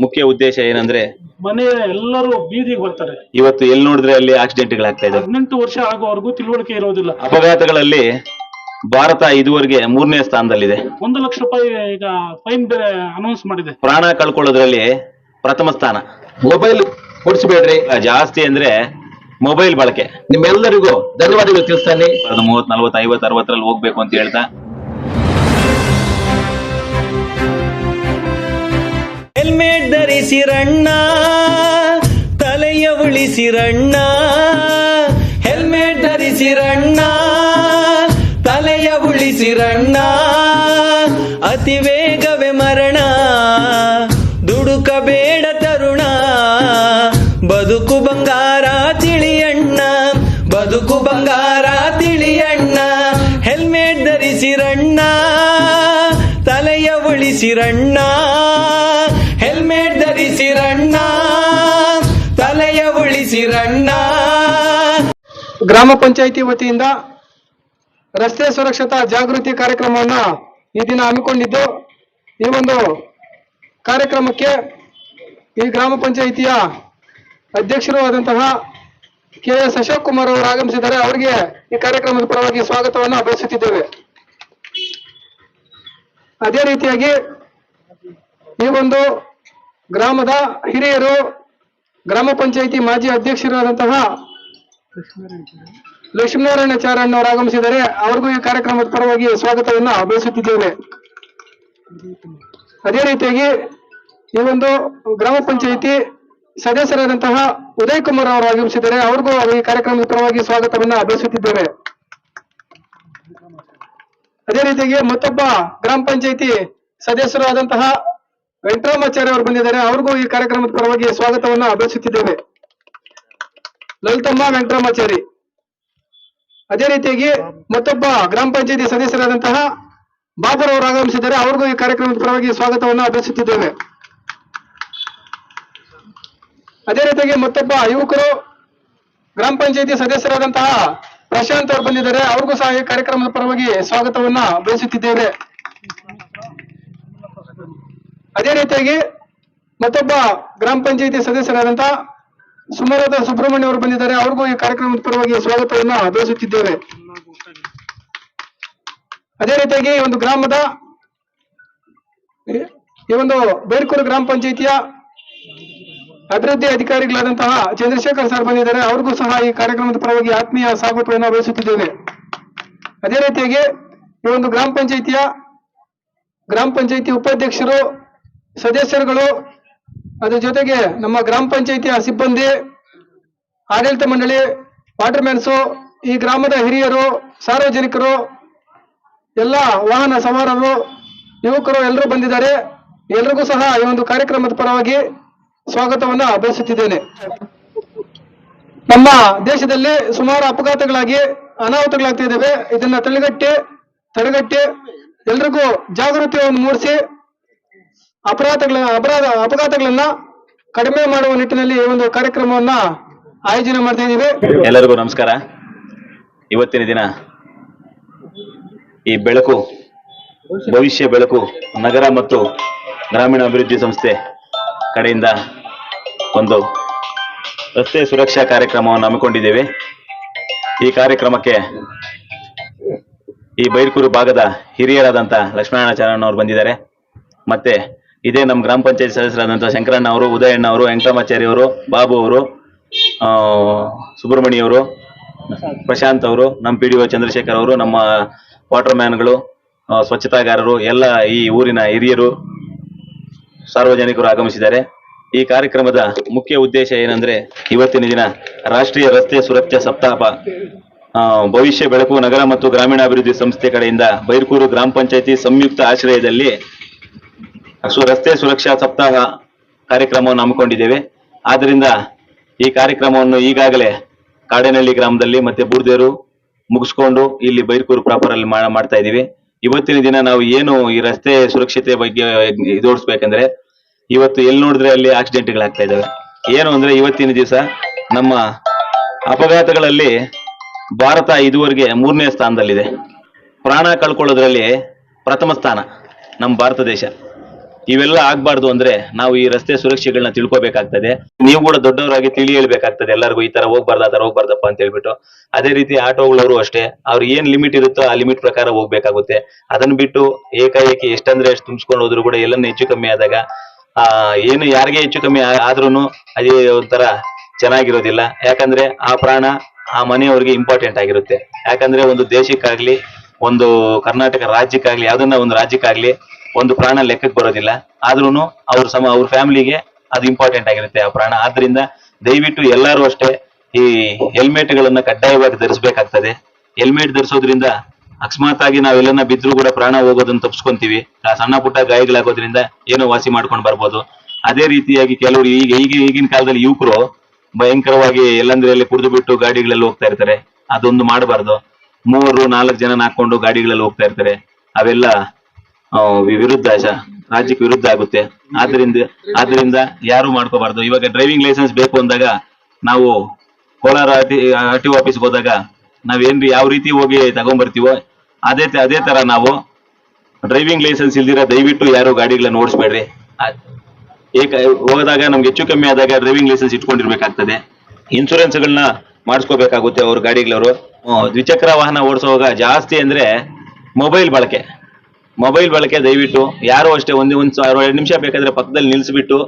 ಮುಖ್ಯ ಉದ್ದೇಶ ಏನಂದ್ರೆ ಮನೆ ಎಲ್ಲರೂ ಬೀದಿಗೆ ಬರ್ತಾರೆ. ಇವತ್ತು ಎಲ್ಲಿ ನೋಡಿದ್ರೆ ಅಲ್ಲಿ ಆಕ್ಸಿಡೆಂಟ್ಗಳಾಗ್ತಾ ಇದೆ ಹದಿನೆಂಟು ವರ್ಷ ಆಗುವವರೆಗೂ ತಿಳುವಳಿಕೆ ಇರೋದಿಲ್ಲ. ಅಪಘಾತಗಳಲ್ಲಿ ಭಾರತ ಇದುವರೆಗೆ ಮೂರನೇ ಸ್ಥಾನದಲ್ಲಿದೆ. ಒಂದು ಲಕ್ಷ ರೂಪಾಯಿ ಈಗ ಫೈನ್ ಬೇರೆ ಅನೌನ್ಸ್ ಮಾಡಿದೆ. ಪ್ರಾಣ ಕಳ್ಕೊಳ್ಳೋದ್ರಲ್ಲಿ ಪ್ರಥಮ ಸ್ಥಾನ. ಮೊಬೈಲ್ ಕೊಡಿಸಬೇಡ್ರಿ. ಜಾಸ್ತಿ ಅಂದ್ರೆ ಮೊಬೈಲ್ ಬಳಕೆ. ನಿಮ್ಮೆಲ್ಲರಿಗೂ ಧನ್ಯವಾದಗಳು ತಿಳಿಸ್ತಾನೆ. ಅದು ಮೂವತ್ ನಲ್ವತ್ ಐವತ್ ಅರವತ್ತರಲ್ಲಿ ಹೋಗ್ಬೇಕು ಅಂತ ಹೇಳ್ತಾ. ಧರಿಸಿರಣ್ಣ ತಲೆಯ ಉಳಿಸಿರಣ್ಣ ಹೆಲ್ಮೆಟ್ ಧರಿಸಿರಣ್ಣ ತಲೆಯ ಉಳಿಸಿರಣ್ಣ ಅತಿ ವೇಗವೇ ಮರಣ ದುಡುಕಬೇಡ ತರುಣ ಬದುಕು ಬಂಗಾರ ತಿಳಿಯಣ್ಣ ಬದುಕು ಬಂಗಾರ ತಿಳಿಯಣ್ಣ ಹೆಲ್ಮೆಟ್ ಧರಿಸಿರಣ್ಣ ತಲೆಯ ಉಳಿಸಿರಣ್ಣ ಹೆಲ್ಮೆಟ್ ಧರಿಸಿರಣ್ಣ ತಲೆಯ ಉಳಿಸಿರಣ್ಣ. ಗ್ರಾಮ ಪಂಚಾಯಿತಿ ವತಿಯಿಂದ ರಸ್ತೆ ಸುರಕ್ಷತಾ ಜಾಗೃತಿ ಕಾರ್ಯಕ್ರಮವನ್ನ ಈ ದಿನ ಹಮ್ಮಿಕೊಂಡಿದ್ದು, ಈ ಒಂದು ಕಾರ್ಯಕ್ರಮಕ್ಕೆ ಈ ಗ್ರಾಮ ಪಂಚಾಯಿತಿಯ ಅಧ್ಯಕ್ಷರು ಆದಂತಹ ಕೆ ಎಸ್ ಅಶೋಕ್ ಕುಮಾರ್ ಅವರು ಆಗಮಿಸಿದ್ದಾರೆ. ಅವರಿಗೆ ಈ ಕಾರ್ಯಕ್ರಮದ ಪರವಾಗಿ ಸ್ವಾಗತವನ್ನು ಬಯಸುತ್ತಿದ್ದೇವೆ ಅದೇ ರೀತಿಯಾಗಿ ಈ ಒಂದು ಗ್ರಾಮದ ಹಿರಿಯರು, ಗ್ರಾಮ ಪಂಚಾಯಿತಿ ಮಾಜಿ ಅಧ್ಯಕ್ಷರಾದಂತಹ ಲಕ್ಷ್ಮೀನಾರಾಯಣಾಚಾರ್ಯ ಅವರು ಆಗಮಿಸಿದ್ದಾರೆ. ಅವ್ರಿಗೂ ಈ ಕಾರ್ಯಕ್ರಮದ ಪರವಾಗಿ ಸ್ವಾಗತವನ್ನು ಬಯಸುತ್ತಿದ್ದೇವೆ ಅದೇ ರೀತಿಯಾಗಿ ಈ ಒಂದು ಗ್ರಾಮ ಪಂಚಾಯಿತಿ ಸದಸ್ಯರಾದಂತಹ ಉದಯ್ ಕುಮಾರ್ ಅವರು ಆಗಮಿಸಿದರೆ ಅವ್ರಿಗೂ ಈ ಕಾರ್ಯಕ್ರಮದ ಪರವಾಗಿ ಸ್ವಾಗತವನ್ನು ಬಯಸುತ್ತಿದ್ದೇವೆ ಅದೇ ರೀತಿಯಾಗಿ ಮತ್ತೊಬ್ಬ ಗ್ರಾಮ ಪಂಚಾಯಿತಿ ಸದಸ್ಯರು ಆದಂತಹ ವೆಂಕಟರಾಮಾಚಾರ್ಯ ಅವರು ಬಂದಿದ್ದಾರೆ. ಅವ್ರಿಗೂ ಈ ಕಾರ್ಯಕ್ರಮದ ಪರವಾಗಿ ಸ್ವಾಗತವನ್ನ ಬಯಸುತ್ತಿದ್ದೇವೆ ಲಲಿತಮ್ಮ ವೆಂಕಟರಾಮಾಚಾರಿ ಅದೇ ರೀತಿಯಾಗಿ ಮತ್ತೊಬ್ಬ ಗ್ರಾಮ ಪಂಚಾಯತಿ ಸದಸ್ಯರಾದಂತಹ ಬಾಬರ್ ಅವರು ಆಗಮಿಸಿದ್ದಾರೆ. ಅವ್ರಿಗೂ ಈ ಕಾರ್ಯಕ್ರಮದ ಪರವಾಗಿ ಸ್ವಾಗತವನ್ನು ಅಭ್ಯಸಿಸಿದ್ದೇವೆ ಅದೇ ರೀತಿಯಾಗಿ ಮತ್ತೊಬ್ಬ ಯುವಕರು ಗ್ರಾಮ ಪಂಚಾಯತಿ ಸದಸ್ಯರಾದಂತಹ ಪ್ರಶಾಂತ್ ಅವರು ಬಂದಿದ್ದಾರೆ. ಅವ್ರಿಗೂ ಸಹ ಈ ಕಾರ್ಯಕ್ರಮದ ಪರವಾಗಿ ಸ್ವಾಗತವನ್ನ ಬಯಸುತ್ತಿದ್ದೇವೆ ಅದೇ ರೀತಿಯಾಗಿ ಮತ್ತೊಬ್ಬ ಗ್ರಾಮ ಪಂಚಾಯಿತಿ ಸದಸ್ಯರಾದಂತಹ ಸುಮಲತಾ ಸುಬ್ರಹ್ಮಣ್ಯ ಅವರು ಬಂದಿದ್ದಾರೆ. ಅವ್ರಿಗೂ ಈ ಕಾರ್ಯಕ್ರಮದ ಪರವಾಗಿ ಸ್ವಾಗತವನ್ನ ಬಯಸುತ್ತಿದ್ದೇವೆ ಅದೇ ರೀತಿಯಾಗಿ ಈ ಒಂದು ಗ್ರಾಮದ ಈ- ಈ ಒಂದು ಬೇರ್ಕೂರು ಗ್ರಾಮ ಪಂಚಾಯಿತಿಯ ಅಭಿವೃದ್ಧಿ ಅಧಿಕಾರಿಗಳಾದಂತಹ ಚಂದ್ರಶೇಖರ್ ಸರ್ ಬಂದಿದ್ದಾರೆ. ಅವ್ರಿಗೂ ಸಹ ಈ ಕಾರ್ಯಕ್ರಮದ ಪರವಾಗಿ ಆತ್ಮೀಯ ಸ್ವಾಗತವನ್ನು ಬಯಸುತ್ತಿದ್ದೇವೆ ಅದೇ ರೀತಿಯಾಗಿ ಈ ಒಂದು ಗ್ರಾಮ ಪಂಚಾಯಿತಿಯ ಗ್ರಾಮ ಪಂಚಾಯಿತಿ ಉಪಾಧ್ಯಕ್ಷರು ಸದಸ್ಯರುಗಳು, ಅದ್ರ ಜೊತೆಗೆ ನಮ್ಮ ಗ್ರಾಮ ಪಂಚಾಯಿತಿಯ ಸಿಬ್ಬಂದಿ, ಆಡಳಿತ ಮಂಡಳಿ ವಾಟರ್ ಮ್ಯಾನ್ಸು ಈ ಗ್ರಾಮದ ಹಿರಿಯರು, ಸಾರ್ವಜನಿಕರು, ಎಲ್ಲ ವಾಹನ ಸವಾರರು, ಯುವಕರು ಎಲ್ಲರೂ ಬಂದಿದ್ದಾರೆ. ಎಲ್ರಿಗೂ ಸಹ ಈ ಒಂದು ಕಾರ್ಯಕ್ರಮದ ಪರವಾಗಿ ಸ್ವಾಗತವನ್ನ ಬಯಸುತ್ತಿದ್ದೇನೆ ನಮ್ಮ ದೇಶದಲ್ಲಿ ಸುಮಾರು ಅಪಘಾತಗಳಾಗಿ ಅನಾಹುತಗಳಾಗ್ತಿದ್ದಾವೆ ಇದನ್ನ ತಡೆಗಟ್ಟಿ ತಡೆಗಟ್ಟಿ ಎಲ್ರಿಗೂ ಜಾಗೃತಿಯನ್ನು ಮೂಡಿಸಿ ಅಪರಾಧಗಳ ಅಪರಾಧ, ಅಪಘಾತಗಳನ್ನ ಕಡಿಮೆ ಮಾಡುವ ನಿಟ್ಟಿನಲ್ಲಿ ಈ ಒಂದು ಕಾರ್ಯಕ್ರಮವನ್ನ ಆಯೋಜನೆ ಮಾಡ್ತಾ ಎಲ್ಲರಿಗೂ ನಮಸ್ಕಾರ. ಇವತ್ತಿನ ದಿನ ಈ ಬೆಳಕು, ಭವಿಷ್ಯ ಬೆಳಕು, ನಗರ ಮತ್ತು ಗ್ರಾಮೀಣ ಅಭಿವೃದ್ಧಿ ಸಂಸ್ಥೆ ಕಡೆಯಿಂದ ಒಂದು ರಸ್ತೆ ಸುರಕ್ಷಾ ಕಾರ್ಯಕ್ರಮವನ್ನು ಹಮ್ಮಿಕೊಂಡಿದ್ದೇವೆ. ಈ ಕಾರ್ಯಕ್ರಮಕ್ಕೆ ಈ ಬೈರ್ಕೂರು ಭಾಗದ ಹಿರಿಯರಾದಂಥ ಲಕ್ಷ್ಮಣಾಚಾರ್ಯಣ್ಣ ಅವರು ಬಂದಿದ್ದಾರೆ. ಮತ್ತೆ ಇದೇ ನಮ್ಮ ಗ್ರಾಮ ಪಂಚಾಯತ್ ಸದಸ್ಯರಾದಂಥ ಶಂಕರಣ್ಣ ಅವರು ಉದಯಣ್ಣ ಅವರು ವೆಂಕಟಾಮಾಚಾರಿ ಅವರು ಬಾಬು ಅವರು ಆ, ಸುಬ್ರಹ್ಮಣ್ಯ ಅವರು ಪ್ರಶಾಂತ್ ಅವರು ನಮ್ಮ ಪಿ ಚಂದ್ರಶೇಖರ್ ಅವರು ನಮ್ಮ ವಾಟರ್ ಮ್ಯಾನ್ಗಳು ಸ್ವಚ್ಛತಾ ಸ್ವಚ್ಛತಾಗಾರರು ಎಲ್ಲ ಈ ಊರಿನ ಹಿರಿಯರು ಸಾರ್ವಜನಿಕರು ಆಗಮಿಸಿದ್ದಾರೆ. ಈ ಕಾರ್ಯಕ್ರಮದ ಮುಖ್ಯ ಉದ್ದೇಶ ಏನಂದ್ರೆ ಇವತ್ತಿನ ದಿನ ರಾಷ್ಟ್ರೀಯ ರಸ್ತೆ ಸುರಕ್ಷಾ ಸಪ್ತಾಹ ಭವಿಷ್ಯ ಬೆಳಕು ನಗರ ಮತ್ತು ಗ್ರಾಮೀಣಾಭಿವೃದ್ಧಿ ಸಂಸ್ಥೆ ಕಡೆಯಿಂದ ಬೈರ್ಕೂರು ಗ್ರಾಮ ಪಂಚಾಯತಿ ಸಂಯುಕ್ತ ಆಶ್ರಯದಲ್ಲಿ ರಸ್ತೆ ಸುರಕ್ಷಾ ಸಪ್ತಾಹ ಕಾರ್ಯಕ್ರಮವನ್ನು ಹಮ್ಮಿಕೊಂಡಿದ್ದೇವೆ. ಆದ್ದರಿಂದ ಈ ಕಾರ್ಯಕ್ರಮವನ್ನು ಈಗಾಗಲೇ ಕಾಡೇನಹಳ್ಳಿ ಗ್ರಾಮದಲ್ಲಿ ಮತ್ತೆ ಬೂರ್ದೇರು ಮುಗಿಸ್ಕೊಂಡು ಇಲ್ಲಿ ಬೈರ್ಕೂರು ಪ್ರಾಪರ್ ಅಲ್ಲಿ ಮಾಡ್ತಾ ಇದ್ದೀವಿ. ಇವತ್ತಿನ ದಿನ ನಾವು ಏನು ಈ ರಸ್ತೆ ಸುರಕ್ಷತೆ ಬಗ್ಗೆ ಇದೋಡಿಸ್ಬೇಕಂದ್ರೆ ಇವತ್ತು ಎಲ್ಲಿ ನೋಡಿದ್ರೆ ಅಲ್ಲಿ ಆಕ್ಸಿಡೆಂಟ್ಗಳಾಗ್ತಾ ಇದ್ದಾವೆ. ಏನು ಅಂದ್ರೆ ಇವತ್ತಿನ ದಿವಸ ನಮ್ಮ ಅಪಘಾತಗಳಲ್ಲಿ ಭಾರತ ಇದುವರೆಗೆ ಮೂರನೇ ಸ್ಥಾನದಲ್ಲಿದೆ. ಪ್ರಾಣ ಕಳ್ಕೊಳ್ಳೋದ್ರಲ್ಲಿ ಪ್ರಥಮ ಸ್ಥಾನ ನಮ್ಮ ಭಾರತ ದೇಶ. ಇವೆಲ್ಲ ಆಗ್ಬಾರ್ದು ಅಂದ್ರೆ ನಾವು ಈ ರಸ್ತೆ ಸುರಕ್ಷೆಗಳನ್ನ ತಿಳ್ಕೊಬೇಕಾಗ್ತದೆ. ನೀವು ಕೂಡ ದೊಡ್ಡವರಾಗಿ ತಿಳಿ ಹೇಳ್ಬೇಕಾಗ್ತದೆ, ಎಲ್ಲರಿಗೂ ಈ ತರ ಹೋಗ್ಬಾರ್ದು, ಆ ತರ ಹೋಗ್ಬಾರ್ದಪ್ಪ ಅಂತ ಹೇಳ್ಬಿಟ್ಟು. ಅದೇ ರೀತಿ ಆಟೋಗಳವರು ಅಷ್ಟೇ, ಅವ್ರು ಏನ್ ಲಿಮಿಟ್ ಇರುತ್ತೋ ಆ ಲಿಮಿಟ್ ಪ್ರಕಾರ ಹೋಗ್ಬೇಕಾಗುತ್ತೆ. ಅದನ್ನ ಬಿಟ್ಟು ಏಕಾಏಕಿ ಎಷ್ಟಂದ್ರೆ ಎಷ್ಟು ತುಂಬಿಸ್ಕೊಂಡು ಹೋದ್ರು ಕೂಡ ಎಲ್ಲನ್ನ ಹೆಚ್ಚು ಕಮ್ಮಿ ಆದಾಗ, ಆ, ಏನು ಯಾರಿಗೆ ಹೆಚ್ಚು ಕಮ್ಮಿ ಆದ್ರೂ ಅದೇ ಒಂಥರ ಚೆನ್ನಾಗಿರೋದಿಲ್ಲ. ಯಾಕಂದ್ರೆ ಆ ಪ್ರಾಣ ಆ ಮನೆಯವ್ರಿಗೆ ಇಂಪಾರ್ಟೆಂಟ್ ಆಗಿರುತ್ತೆ. ಯಾಕಂದ್ರೆ ಒಂದು ದೇಶಕ್ಕಾಗ್ಲಿ, ಒಂದು ಕರ್ನಾಟಕ ರಾಜ್ಯಕ್ಕಾಗ್ಲಿ, ಯಾವ್ದನ್ನ ಒಂದು ರಾಜ್ಯಕ್ಕಾಗ್ಲಿ ಒಂದು ಪ್ರಾಣ ಲೆಕ್ಕಕ್ಕೆ ಬರೋದಿಲ್ಲ. ಆದ್ರೂ ಅವ್ರ ಸಮ, ಅವ್ರ ಫ್ಯಾಮಿಲಿಗೆ ಅದು ಇಂಪಾರ್ಟೆಂಟ್ ಆಗಿರುತ್ತೆ ಆ ಪ್ರಾಣ. ಆದ್ರಿಂದ ದಯವಿಟ್ಟು ಎಲ್ಲರೂ ಅಷ್ಟೇ ಈ ಹೆಲ್ಮೆಟ್ ಗಳನ್ನ ಕಡ್ಡಾಯವಾಗಿ ಧರಿಸಬೇಕಾಗ್ತದೆ. ಹೆಲ್ಮೆಟ್ ಧರಿಸೋದ್ರಿಂದ ಅಕಸ್ಮಾತ್ ಆಗಿ ನಾವೆಲ್ಲನ ಬಿದ್ರು ಕೂಡ ಪ್ರಾಣ ಹೋಗೋದನ್ನ ತಪ್ಸ್ಕೊಂತೀವಿ. ಆ ಸಣ್ಣ ಪುಟ್ಟ ಗಾಯಗಳಾಗೋದ್ರಿಂದ ಏನೋ ವಾಸಿ ಮಾಡ್ಕೊಂಡು ಬರ್ಬೋದು. ಅದೇ ರೀತಿಯಾಗಿ ಕೆಲವರು ಈಗ ಈಗ, ಈಗಿನ ಕಾಲದಲ್ಲಿ ಯುವಕರು ಭಯಂಕರವಾಗಿ ಎಲ್ಲಂದ್ರೆ ಅಲ್ಲಿ ಕುಡಿದು ಬಿಟ್ಟು ಗಾಡಿಗಳಲ್ಲಿ ಹೋಗ್ತಾ ಇರ್ತಾರೆ. ಅದೊಂದು ಮಾಡಬಾರ್ದು. ಮೂವರು, ನಾಲ್ಕು ಜನ ಹಾಕೊಂಡು ಗಾಡಿಗಳಲ್ಲಿ ಹೋಗ್ತಾ ಇರ್ತಾರೆ. ಅವೆಲ್ಲ ವಿರುದ್ಧ ರಾಜ್ಯಕ್ಕೆ ವಿರುದ್ಧ ಆಗುತ್ತೆ. ಆದ್ರಿಂದ ಆದ್ರಿಂದ ಯಾರು ಮಾಡ್ಕೋಬಾರ್ದು. ಇವಾಗ ಡ್ರೈವಿಂಗ್ ಲೈಸೆನ್ಸ್ ಬೇಕು ಅಂದಾಗ ನಾವು ಕೋಲಾರ ಆರ್ ಟಿ ಆಫೀಸ್ಗೆ ಹೋದಾಗ ನಾವೇನ್ರಿ ಯಾವ ರೀತಿ ಹೋಗಿ ತಗೊಂಡ್ಬರ್ತೀವೋ ಅದೇ ಅದೇ ತರ ನಾವು ಡ್ರೈವಿಂಗ್ ಲೈಸೆನ್ಸ್ ಇಲ್ದಿರ ದಯವಿಟ್ಟು ಯಾರು ಗಾಡಿಗಳನ್ನ ಓಡಿಸ್ಬೇಡ್ರಿ. ಏಕ, ಹೋದಾಗ ನಮ್ಗೆ ಹೆಚ್ಚು ಕಮ್ಮಿ ಆದಾಗ ಡ್ರೈವಿಂಗ್ ಲೈಸೆನ್ಸ್ ಇಟ್ಕೊಂಡಿರ್ಬೇಕಾಗ್ತದೆ. ಇನ್ಶೂರೆನ್ಸ್ಗಳನ್ನ ಮಾಡಿಸ್ಕೋಬೇಕಾಗುತ್ತೆ ಅವ್ರ ಗಾಡಿಗಳವರು. ದ್ವಿಚಕ್ರ ವಾಹನ ಓಡಿಸುವಾಗ ಜಾಸ್ತಿ ಅಂದ್ರೆ ಮೊಬೈಲ್ ಬಳಕೆ. ಮೊಬೈಲ್ ಬಳಕೆ ದಯವಿಟ್ಟು, ಯಾರು ಅಷ್ಟೇ ಒಂದೇ, ಒಂದು ಎರಡು ನಿಮಿಷ ಬೇಕಾದ್ರೆ ಪಕ್ಕದಲ್ಲಿ ನಿಲ್ಸ್ಬಿಟ್ಟು,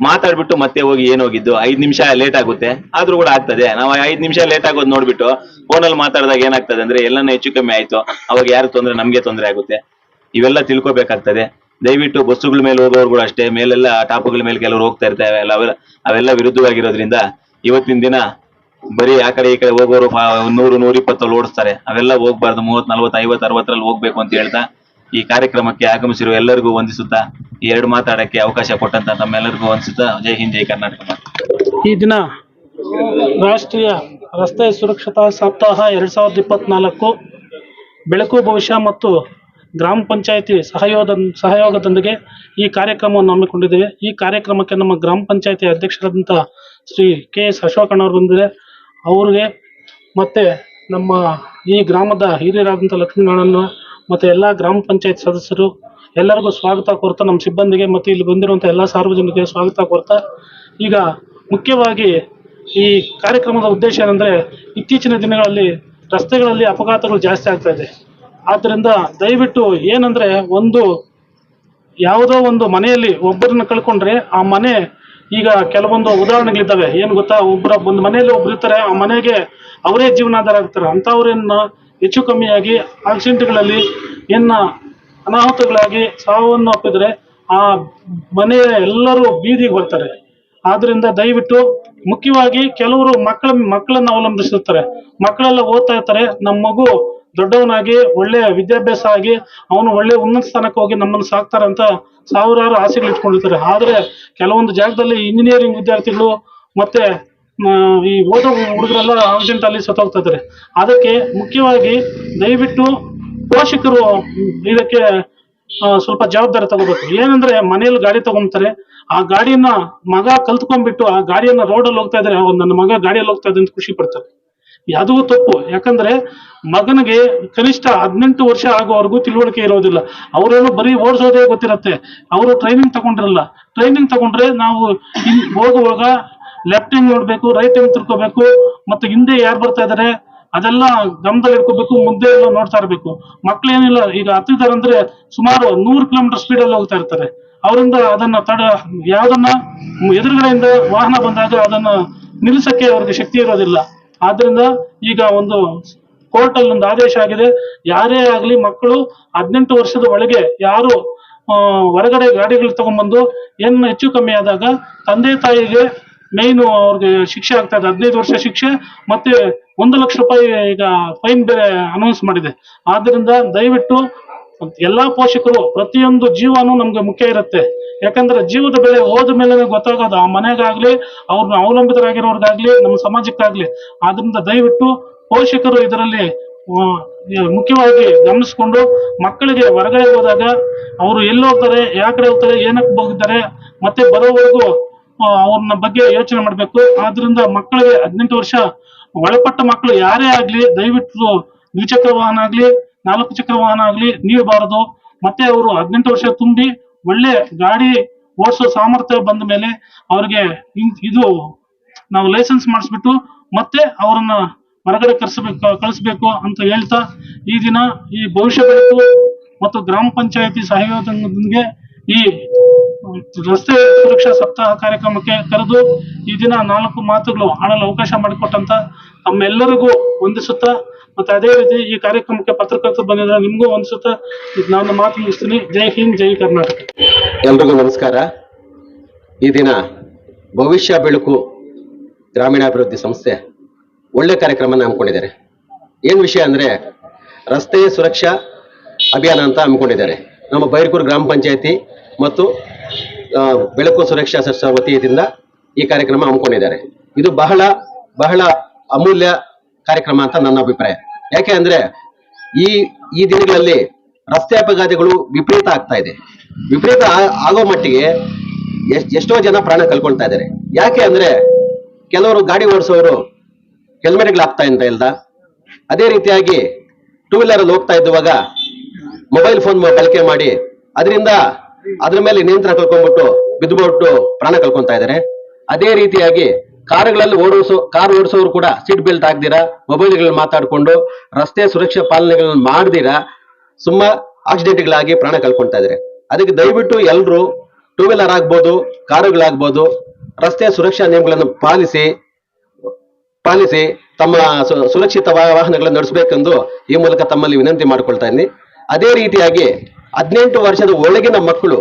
ಮಾತಾಡ್ಬಿಟ್ಟು ಮತ್ತೆ ಹೋಗಿ ಏನ್ ಹೋಗಿದ್ದು? ಐದ್ ನಿಮಿಷ ಲೇಟ್ ಆಗುತ್ತೆ. ಆದ್ರೂ ಕೂಡ ಆಗ್ತದೆ. ನಾವು ಐದ್ ನಿಮಿಷ ಲೇಟ್ ಆಗೋದು ನೋಡ್ಬಿಟ್ಟು ಫೋನಲ್ಲಿ ಮಾತಾಡಿದಾಗ ಏನಾಗ್ತದೆ ಅಂದ್ರೆ ಎಲ್ಲಾನು ಹೆಚ್ಚು ಕಮ್ಮಿ ಆಯ್ತು. ಅವಾಗ ಯಾರು ತೊಂದ್ರೆ, ನಮ್ಗೆ ತೊಂದರೆ ಆಗುತ್ತೆ. ಇವೆಲ್ಲ ತಿಳ್ಕೊಬೇಕಾಗ್ತದೆ. ದಯವಿಟ್ಟು ಬಸ್ಸುಗಳ ಮೇಲೆ ಹೋಗೋರು ಕೂಡ ಅಷ್ಟೇ. ಮೇಲೆಲ್ಲ ಟಾಪುಗಳ ಮೇಲೆ ಕೆಲವರು ಹೋಗ್ತಾ ಇರ್ತಾರೆ. ಅವೆಲ್ಲ ಅವೆಲ್ಲ ವಿರುದ್ಧವಾಗಿರೋದ್ರಿಂದ ಇವತ್ತಿನ ದಿನ ಬರೀ ಆ ಕಡೆ ಈ ಕಡೆ ಹೋಗೋರು ನೂರು ನೂರ ಇಪ್ಪತ್ತಲ್ಲಿ ಓಡಿಸ್ತಾರೆ. ಅವೆಲ್ಲ ಹೋಗ್ಬಾರ್ದು. ಮೂವತ್ ನಲ್ವತ್ ಐವತ್ ಅರವತ್ತರಲ್ಲಿ ಹೋಗ್ಬೇಕು ಅಂತ ಹೇಳ್ತಾ ಈ ಕಾರ್ಯಕ್ರಮಕ್ಕೆ ಆಗಮಿಸಿರುವ ಎಲ್ಲರಿಗೂ ವಂದಿಸುತ್ತಾ ಈ ಎರಡು ಮಾತಾಡಕ್ಕೆ ಅವಕಾಶ ಕೊಟ್ಟಂತ ತಮ್ಮೆಲ್ಲರಿಗೂ ವಂದಿಸುತ್ತಾ ಜೈ ಹಿಂದ್, ಜೈ ಕರ್ನಾಟಕ. ಈ ದಿನ ರಾಷ್ಟ್ರೀಯ ರಸ್ತೆ ಸುರಕ್ಷತಾ ಸಪ್ತಾಹ ಎರಡ್ ಸಾವಿರದ ಇಪ್ಪತ್ನಾಲ್ಕು ಬೆಳಕು ಭವಿಷ್ಯ ಮತ್ತು ಗ್ರಾಮ ಪಂಚಾಯಿತಿ ಸಹಯೋಗ ಸಹಯೋಗದೊಂದಿಗೆ ಈ ಕಾರ್ಯಕ್ರಮವನ್ನು ಹಮ್ಮಿಕೊಂಡಿದ್ದೇವೆ ಈ ಕಾರ್ಯಕ್ರಮಕ್ಕೆ ನಮ್ಮ ಗ್ರಾಮ ಪಂಚಾಯಿತಿ ಅಧ್ಯಕ್ಷರಾದಂಥ ಶ್ರೀ ಕೆ ಎಸ್ ಅಶೋಕಣ್ಣವರು ಬಂದಿದೆ ಅವ್ರಿಗೆ ಮತ್ತೆ ನಮ್ಮ ಈ ಗ್ರಾಮದ ಹಿರಿಯರಾದಂಥ ಲಕ್ಷ್ಮೀನಾರಾಯಣ ಮತ್ತು ಎಲ್ಲ ಗ್ರಾಮ ಪಂಚಾಯತ್ ಸದಸ್ಯರು ಎಲ್ಲರಿಗೂ ಸ್ವಾಗತ ಕೋರ್ತಾ, ನಮ್ಮ ಸಿಬ್ಬಂದಿಗೆ ಮತ್ತು ಇಲ್ಲಿ ಬಂದಿರುವಂಥ ಎಲ್ಲ ಸಾರ್ವಜನಿಕರಿಗೆ ಸ್ವಾಗತ ಕೋರ್ತಾ. ಈಗ ಮುಖ್ಯವಾಗಿ ಈ ಕಾರ್ಯಕ್ರಮದ ಉದ್ದೇಶ ಏನಂದ್ರೆ ಇತ್ತೀಚಿನ ದಿನಗಳಲ್ಲಿ ರಸ್ತೆಗಳಲ್ಲಿ ಅಪಘಾತಗಳು ಜಾಸ್ತಿ ಆಗ್ತಾ ಇದೆ. ಆದ್ದರಿಂದ ದಯವಿಟ್ಟು ಏನಂದ್ರೆ ಒಂದು ಯಾವುದೋ ಒಂದು ಮನೆಯಲ್ಲಿ ಒಬ್ಬರನ್ನ ಕಳ್ಕೊಂಡ್ರೆ ಆ ಮನೆ ಈಗ ಕೆಲವೊಂದು ಉದಾಹರಣೆಗಳಿದ್ದಾವೆ. ಏನು ಗೊತ್ತಾ? ಒಬ್ಬರ ಒಂದು ಮನೆಯಲ್ಲಿ ಒಬ್ರು ಇರ್ತಾರೆ, ಆ ಮನೆಗೆ ಅವರೇ ಜೀವನಾಧಾರ ಆಗ್ತಾರೆ. ಅಂಥವ್ರನ್ನ ಹೆಚ್ಚು ಕಮ್ಮಿಯಾಗಿ ಆಕ್ಸಿಡೆಂಟ್ಗಳಲ್ಲಿ ಏನು ಅನಾಹುತಗಳಾಗಿ ಸಾವನ್ನು ಅಪ್ಪಿದ್ರೆ ಆ ಮನೆಯ ಎಲ್ಲರೂ ಬೀದಿಗೆ ಬರ್ತಾರೆ. ಆದ್ರಿಂದ ದಯವಿಟ್ಟು ಮುಖ್ಯವಾಗಿ ಕೆಲವರು ಮಕ್ಕಳ ಮಕ್ಕಳನ್ನ ಅವಲಂಬಿಸಿರ್ತಾರೆ ಮಕ್ಕಳೆಲ್ಲ ಓದ್ತಾ ಇರ್ತಾರೆ. ನಮ್ಮ ಮಗು ದೊಡ್ಡವನಾಗಿ ಒಳ್ಳೆ ವಿದ್ಯಾಭ್ಯಾಸ ಆಗಿ, ಅವನು ಒಳ್ಳೆ ಉನ್ನತ ಸ್ಥಾನಕ್ಕೆ ಹೋಗಿ ನಮ್ಮನ್ನು ಸಾಕ್ತಾರೆ ಅಂತ ಸಾವಿರಾರು ಆಸೆಗಳು ಇಟ್ಕೊಂಡಿರ್ತಾರೆ. ಆದ್ರೆ ಕೆಲವೊಂದು ಜಾಗದಲ್ಲಿ ಇಂಜಿನಿಯರಿಂಗ್ ವಿದ್ಯಾರ್ಥಿಗಳು ಮತ್ತೆ ಈ ಓದೋ ಹುಡುಗರೆಲ್ಲ ಅಲ್ಲಿ ಸತ್ತೋಗ್ತಾ ಇದ್ದಾರೆ ಅದಕ್ಕೆ ಮುಖ್ಯವಾಗಿ ದಯವಿಟ್ಟು ಪೋಷಕರು ಇದಕ್ಕೆ ಸ್ವಲ್ಪ ಜವಾಬ್ದಾರಿ ತಗೋಬೇಕು. ಏನಂದ್ರೆ ಮನೆಯಲ್ಲಿ ಗಾಡಿ ತಗೊಂತಾರೆ. ಆ ಗಾಡಿಯನ್ನ ಮಗ ಕಲ್ತ್ಕೊಂಡ್ಬಿಟ್ಟು ಆ ಗಾಡಿಯನ್ನ ರೋಡಲ್ಲಿ ಹೋಗ್ತಾ ಇದ್ರೆ ನನ್ನ ಮಗ ಗಾಡಿಯಲ್ಲಿ ಹೋಗ್ತಾ ಇದ್ದಂತ ಅಂತ ಖುಷಿ ಪಡ್ತಾರೆ. ಅದು ತಪ್ಪು. ಯಾಕಂದ್ರೆ ಮಗನಿಗೆ ಕನಿಷ್ಠ ಹದಿನೆಂಟು ವರ್ಷ ಆಗೋವರೆಗೂ ತಿಳುವಳಿಕೆ ಇರೋದಿಲ್ಲ. ಅವರೇನು ಬರೀ ಓಡಿಸೋದೇ ಗೊತ್ತಿರತ್ತೆ. ಅವರು ಟ್ರೈನಿಂಗ್ ತಗೊಂಡಿರಲ್ಲ. ಟ್ರೈನಿಂಗ್ ತಗೊಂಡ್ರೆ ನಾವು ಹೋಗುವಾಗ ಲೆಫ್ಟ್ ಹೆಂಗ್ ನೋಡ್ಬೇಕು ರೈಟ್ ಹೆಂಗ್ ತಿರ್ಕೋಬೇಕು, ಮತ್ತೆ ಹಿಂದೆ ಯಾರು ಬರ್ತಾ ಇದಾರೆ, ಅದೆಲ್ಲ ಗಮನದಲ್ಲಿ ಇಟ್ಕೋಬೇಕು, ಮುಂದೆ ಎಲ್ಲ ನೋಡ್ತಾ ಇರ್ಬೇಕು. ಮಕ್ಳು ಏನಿಲ್ಲ ಈಗ ಹತ್ತಿದಾರಂದ್ರೆ ಸುಮಾರು ನೂರು ಕಿಲೋಮೀಟರ್ ಸ್ಪೀಡ್ ಅಲ್ಲಿ ಹೋಗ್ತಾ ಇರ್ತಾರೆ. ಅವರಿಂದ ಅದನ್ನ ತಡ, ಯಾವ್ದನ್ನ ಎದುರುಗಡೆಯಿಂದ ವಾಹನ ಬಂದಾಗ ಅದನ್ನ ನಿಲ್ಲಿಸಕ್ಕೆ ಅವ್ರಿಗೆ ಶಕ್ತಿ ಇರೋದಿಲ್ಲ. ಆದ್ರಿಂದ ಈಗ ಒಂದು ಕೋರ್ಟ್ ಅಲ್ಲಿ ಒಂದು ಆದೇಶ ಆಗಿದೆ. ಯಾರೇ ಆಗ್ಲಿ ಮಕ್ಕಳು ಹದಿನೆಂಟು ವರ್ಷದ ಒಳಗೆ ಯಾರು ಹೊರಗಡೆ ಗಾಡಿಗಳು ತಗೊಂಡ್ಬಂದು ಏನ್ ಹೆಚ್ಚು ಕಮ್ಮಿ ಆದಾಗ ತಂದೆ ತಾಯಿಗೆ ಮೇಯ್ನು ಅವ್ರಿಗೆ ಶಿಕ್ಷೆ ಆಗ್ತಾ ಇದೆ, ಹದಿನೈದು ವರ್ಷ ಶಿಕ್ಷೆ, ಮತ್ತೆ ಒಂದು ಲಕ್ಷ ರೂಪಾಯಿ ಈಗ ಫೈನ್ ಬೇರೆ ಅನೌನ್ಸ್ ಮಾಡಿದೆ. ಆದ್ರಿಂದ ದಯವಿಟ್ಟು ಎಲ್ಲಾ ಪೋಷಕರು, ಪ್ರತಿಯೊಂದು ಜೀವನೂ ನಮ್ಗೆ ಮುಖ್ಯ ಇರುತ್ತೆ. ಯಾಕಂದ್ರೆ ಜೀವದ ಬೆಲೆ ಹೋದ ಮೇಲೆ ಗೊತ್ತಾಗೋದು, ಆ ಮನೆಗಾಗ್ಲಿ ಅವ್ರನ್ನ ಅವಲಂಬಿತರಾಗಿರೋರ್ಗಾಗ್ಲಿ, ನಮ್ಮ ಸಮಾಜಕ್ಕಾಗ್ಲಿ. ಆದ್ರಿಂದ ದಯವಿಟ್ಟು ಪೋಷಕರು ಇದರಲ್ಲಿ ಮುಖ್ಯವಾಗಿ ಗಮನಿಸ್ಕೊಂಡು ಮಕ್ಕಳಿಗೆ ಹೊರಗಡೆ ಹೋದಾಗ, ಅವರು ಎಲ್ಲಿ ಹೋಗ್ತಾರೆ, ಯಾವ ಕಡೆ ಹೋಗ್ತಾರೆ, ಏನಕ್ಕೆ ಹೋಗಿದ್ದಾರೆ, ಮತ್ತೆ ಬರೋವರೆಗೂ ಅವ್ರನ್ನ ಬಗ್ಗೆ ಯೋಚನೆ ಮಾಡ್ಬೇಕು. ಆದ್ರಿಂದ ಮಕ್ಕಳಿಗೆ ಹದಿನೆಂಟು ವರ್ಷ ಒಳಪಟ್ಟ ಮಕ್ಕಳು ಯಾರೇ ಆಗ್ಲಿ, ದಯವಿಟ್ಟು ದ್ವಿಚಕ್ರ ವಾಹನ ಆಗ್ಲಿ, ನಾಲ್ಕು ಚಕ್ರ ವಾಹನ ಆಗ್ಲಿ ನೀಡಬಾರದು. ಮತ್ತೆ ಅವರು ಹದಿನೆಂಟು ವರ್ಷ ತುಂಬಿ ಒಳ್ಳೆ ಗಾಡಿ ಓಡಿಸೋ ಸಾಮರ್ಥ್ಯ ಬಂದ ಮೇಲೆ ಅವ್ರಿಗೆ ಇದು ನಾವು ಲೈಸೆನ್ಸ್ ಮಾಡಿಸ್ಬಿಟ್ಟು ಮತ್ತೆ ಅವರನ್ನ ಹೊರಗಡೆ ಕರ್ಸಬೇಕು, ಕಳಿಸ್ಬೇಕು ಅಂತ ಹೇಳ್ತಾ ಈ ದಿನ ಈ ಭವಿಷ್ಯ ಮತ್ತು ಗ್ರಾಮ ಪಂಚಾಯತಿ ಸಹಯೋಗದೊಂದಿಗೆ ಈ ರಸ್ತೆ ಸುರಕ್ಷಾ ಸಪ್ತಾಹ ಕಾರ್ಯಕ್ರಮಕ್ಕೆ ಕರೆದು ಈ ದಿನ ನಾಲ್ಕು ಮಾತುಗಳು ಆಡಲು ಅವಕಾಶ ಮಾಡಿಕೊಟ್ಟಂತ ತಮ್ಮೆಲ್ಲರಿಗೂ ವಂದಿಸುತ್ತಾ ಮತ್ತೆ ಅದೇ ರೀತಿ ಈ ಕಾರ್ಯಕ್ರಮಕ್ಕೆ ಪತ್ರಕರ್ತರು ಬಂದಿದ್ರೆ ನಿಮಗೂ ವಂದಿಸುತ್ತಾ ನಾನು ಮಾತು ಮುಗಿಸ್ತೀನಿ. ಜೈ ಹಿಂದ್, ಜೈ ಕರ್ನಾಟಕ. ಎಲ್ರಿಗೂ ನಮಸ್ಕಾರ. ಈ ದಿನ ಭವಿಷ್ಯ ಬೆಳಕು ಗ್ರಾಮೀಣಾಭಿವೃದ್ಧಿ ಸಂಸ್ಥೆ ಒಳ್ಳೆ ಕಾರ್ಯಕ್ರಮನ ಹಮ್ಮಿಕೊಂಡಿದ್ದಾರೆ. ಏನ್ ವಿಷಯ ಅಂದ್ರೆ ರಸ್ತೆ ಸುರಕ್ಷಾ ಅಭಿಯಾನ ಅಂತ ಹಮ್ಮಿಕೊಂಡಿದ್ದಾರೆ. ನಮ್ಮ ಬೈರ್ಕೂರು ಗ್ರಾಮ ಪಂಚಾಯತಿ ಮತ್ತು ಬೆಳಕು ಸುರಕ್ಷಾ ಸಂಸ್ಥೆ ವತಿಯಿಂದ ಈ ಕಾರ್ಯಕ್ರಮ ಹಮ್ಮಿಕೊಂಡಿದ್ದಾರೆ. ಇದು ಬಹಳ ಬಹಳ ಅಮೂಲ್ಯ ಕಾರ್ಯಕ್ರಮ ಅಂತ ನನ್ನ ಅಭಿಪ್ರಾಯ. ಯಾಕೆ ಅಂದ್ರೆ ಈ ಈ ದಿನಗಳಲ್ಲಿ ರಸ್ತೆ ಅಪಘಾತಗಳು ವಿಪರೀತ ಆಗ್ತಾ ಇದೆ. ವಿಪರೀತ ಆಗೋ ಮಟ್ಟಿಗೆ ಎಷ್ಟ್- ಜನ ಪ್ರಾಣ ಕಳ್ಕೊಳ್ತಾ ಇದ್ದಾರೆ. ಯಾಕೆ ಅಂದ್ರೆ ಕೆಲವರು ಗಾಡಿ ಓಡಿಸೋರು ಹೆಲ್ಮೆಟ್ಗಳು ಹಾಕ್ತಾ ಅಂತ ಇಲ್ದ? ಅದೇ ರೀತಿಯಾಗಿ ಟೂ ವೀಲರ್ ಅಲ್ಲಿ ಹೋಗ್ತಾ ಇದ್ದುವಾಗ ಮೊಬೈಲ್ ಫೋನ್ ಬಳಕೆ ಮಾಡಿ, ಅದರಿಂದ ಅದ್ರ ಮೇಲೆ ನಿಯಂತ್ರಣ ಕಳ್ಕೊಂಡ್ಬಿಟ್ಟು ಬಿದ್ದುಬಿಟ್ಟು ಪ್ರಾಣ ಕಳ್ಕೊಂತಾ ಇದ್ದಾರೆ. ಅದೇ ರೀತಿಯಾಗಿ ಕಾರುಗಳಲ್ಲಿ ಓಡಿಸೋ, ಕಾರ್ ಓಡಿಸೋರು ಕೂಡ ಸೀಟ್ ಬೆಲ್ಟ್ ಹಾಕ್ದಿರಾ, ಮೊಬೈಲ್ಗಳಲ್ಲಿ ಮಾತಾಡ್ಕೊಂಡು ರಸ್ತೆ ಸುರಕ್ಷಾ ಪಾಲನೆಗಳನ್ನ ಮಾಡ್ದಿರಾ, ಸುಮ್ಮ ಆಕ್ಸಿಡೆಂಟ್ಗಳಾಗಿ ಪ್ರಾಣ ಕಳ್ಕೊಳ್ತಾ ಇದ್ದಾರೆ. ಅದಕ್ಕೆ ದಯವಿಟ್ಟು ಎಲ್ಲರೂ ಟೂ ವೀಲರ್ ಆಗ್ಬೋದು, ಕಾರುಗಳಾಗ್ಬೋದು, ರಸ್ತೆ ಸುರಕ್ಷಾ ನಿಯಮಗಳನ್ನು ಪಾಲಿಸಿ ಪಾಲಿಸಿ ತಮ್ಮ ಸುರಕ್ಷಿತ ವಾಹನಗಳನ್ನು ನಡೆಸಬೇಕೆಂದು ಈ ಮೂಲಕ ತಮ್ಮಲ್ಲಿ ವಿನಂತಿ ಮಾಡ್ಕೊಳ್ತಾ ಇದ್ದೀನಿ. ಅದೇ ರೀತಿಯಾಗಿ ಹದಿನೆಂಟು ವರ್ಷದ ಒಳಗಿನ ಮಕ್ಕಳು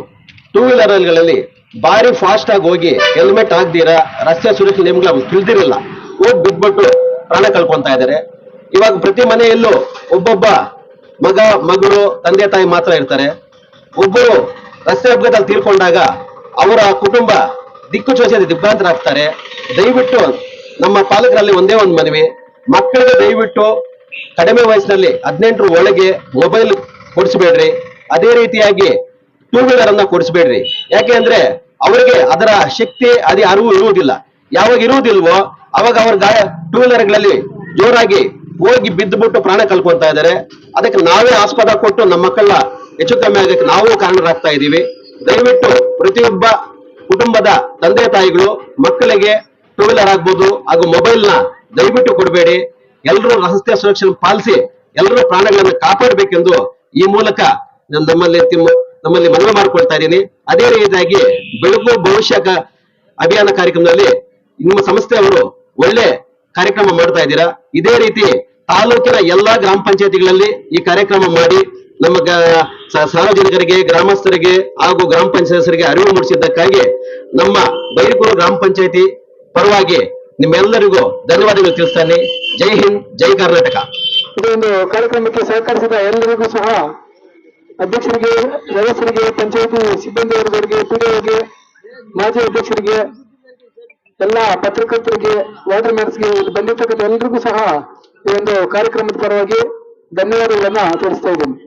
ಟೂ ವೀಲರ್ಗಳಲ್ಲಿ ಭಾರಿ ಫಾಸ್ಟ್ ಆಗಿ ಹೋಗಿ ಹೆಲ್ಮೆಟ್ ಹಾಕ್ದಿರ ರಸ್ತೆ ಸುರಕ್ಷತೆ ನಿಮ್ಗೆ ತಿಳಿದಿರಲ್ಲ ಹೋಗಿ ಬಿದ್ಬಿಟ್ಟು ಪ್ರಾಣ ಕಳ್ಕೊಂತಾ ಇದ್ದಾರೆ ಇವಾಗ ಪ್ರತಿ ಮನೆಯಲ್ಲೂ ಒಬ್ಬೊಬ್ಬ ಮಗ, ಮಗಳು, ತಂದೆ, ತಾಯಿ ಮಾತ್ರ ಇರ್ತಾರೆ. ಒಬ್ಬರು ರಸ್ತೆ ಅಪಘಾತದಲ್ಲಿ ತೀರ್ಕೊಂಡಾಗ ಅವರ ಕುಟುಂಬ ದಿಕ್ಕು ಚೋಚದ ದಿಗ್ಭ್ರಾಂತರಾಗ್ತಾರೆ. ದಯವಿಟ್ಟು ನಮ್ಮ ಪಾಲಕರಲ್ಲಿ ಒಂದೇ ಒಂದು ಮನವಿ, ಮಕ್ಕಳಿಗೆ ದಯವಿಟ್ಟು ಕಡಿಮೆ ವಯಸ್ಸಿನಲ್ಲಿ ಹದಿನೆಂಟರ ಒಳಗೆ ಮೊಬೈಲ್ ಕೊಡಿಸ್ಬೇಡ್ರಿ. ಅದೇ ರೀತಿಯಾಗಿ ಟೂ ವೀಲರ್ ಅನ್ನ ಕೊಡಿಸ್ಬೇಡ್ರಿ. ಯಾಕೆ ಅಂದ್ರೆ ಅವರಿಗೆ ಅದರ ಶಕ್ತಿ, ಅದೇ ಅರಿವು ಇರುವುದಿಲ್ಲ. ಯಾವಾಗ ಇರುವುದಿಲ್ವೋ ಅವಾಗ ಅವ್ರ ಗಾಯ ಟೂ ವೀಲರ್ಗಳಲ್ಲಿ ಜೋರಾಗಿ ಹೋಗಿ ಬಿದ್ದುಬಿಟ್ಟು ಪ್ರಾಣ ಕಳ್ಕೊಂತಾ ಇದ್ದಾರೆ. ಅದಕ್ಕೆ ನಾವೇ ಆಸ್ಪದ ಕೊಟ್ಟು ನಮ್ಮ ಮಕ್ಕಳ ಹೆಚ್ಚು ಕಮ್ಮಿ ಆಗಕ್ಕೆ ನಾವು ಕಾರಣರಾಗ್ತಾ ಇದ್ದೀವಿ. ದಯವಿಟ್ಟು ಪ್ರತಿಯೊಬ್ಬ ಕುಟುಂಬದ ತಂದೆ ತಾಯಿಗಳು, ಮಕ್ಕಳಿಗೆ ಟೂ ವೀಲರ್ ಆಗ್ಬೋದು ಹಾಗೂ ಮೊಬೈಲ್ನ ದಯವಿಟ್ಟು ಕೊಡಬೇಡಿ. ಎಲ್ಲರೂ ರಸ್ತೆ ಸುರಕ್ಷಣೆ ಪಾಲಿಸಿ ಎಲ್ಲರೂ ಪ್ರಾಣಗಳನ್ನು ಕಾಪಾಡಬೇಕೆಂದು ಈ ಮೂಲಕ ನಮ್ಮಲ್ಲಿ ನಮ್ಮಲ್ಲಿ ಮನವಿ ಮಾಡ್ಕೊಳ್ತಾ ಇದ್ದೀನಿ. ಅದೇ ರೀತಿಯಾಗಿ ಬೆಳಕು ಭವಿಷ್ಯ ಅಭಿಯಾನ ಕಾರ್ಯಕ್ರಮದಲ್ಲಿ ನಿಮ್ಮ ಸಂಸ್ಥೆಯವರು ಒಳ್ಳೆ ಕಾರ್ಯಕ್ರಮ ಮಾಡ್ತಾ ಇದ್ದೀರಾ? ಇದೇ ರೀತಿ ತಾಲೂಕಿನ ಎಲ್ಲಾ ಗ್ರಾಮ ಪಂಚಾಯತಿಗಳಲ್ಲಿ ಈ ಕಾರ್ಯಕ್ರಮ ಮಾಡಿ ನಮ್ಮ ಸಾರ್ವಜನಿಕರಿಗೆ, ಗ್ರಾಮಸ್ಥರಿಗೆ ಹಾಗೂ ಗ್ರಾಮ ಪಂಚಾಯತ್ರಿಗೆ ಅರಿವು ಮೂಡಿಸಿದ್ದಕ್ಕಾಗಿ ನಮ್ಮ ಬೈರಕೂರು ಗ್ರಾಮ ಪಂಚಾಯತಿ ಪರವಾಗಿ ನಿಮ್ಮೆಲ್ಲರಿಗೂ ಧನ್ಯವಾದಗಳು ತಿಳಿಸ್ತಾನೆ ಜೈ ಹಿಂದ್, ಜೈ ಕರ್ನಾಟಕ. ಇದೊಂದು ಕಾರ್ಯಕ್ರಮಕ್ಕೆ ಸಹಕರಿಸಿದ ಎಲ್ಲರಿಗೂ ಸಹ ಅಧ್ಯಕ್ಷರಿಗೆ, ಸದಸ್ಯರಿಗೆ, ಪಂಚಾಯತಿ ಸಿಬ್ಬಂದಿ ವರ್ಗರಿಗೆ ಪಿಡಿಒಗೆ ಮಾಜಿ ಅಧ್ಯಕ್ಷರಿಗೆ, ಎಲ್ಲ ಪತ್ರಕರ್ತರಿಗೆ ವಾಟರ್ ಮ್ಯಾನ್ಸ್ಗೆ ಇಲ್ಲಿ ಬಂದಿರ್ತಕ್ಕಂಥ ಎಲ್ಲರಿಗೂ ಸಹ ಈ ಒಂದು ಕಾರ್ಯಕ್ರಮದ ಪರವಾಗಿ ಧನ್ಯವಾದಗಳನ್ನ ತಿಳಿಸ್ತಾ ಇದ್ದೀನಿ.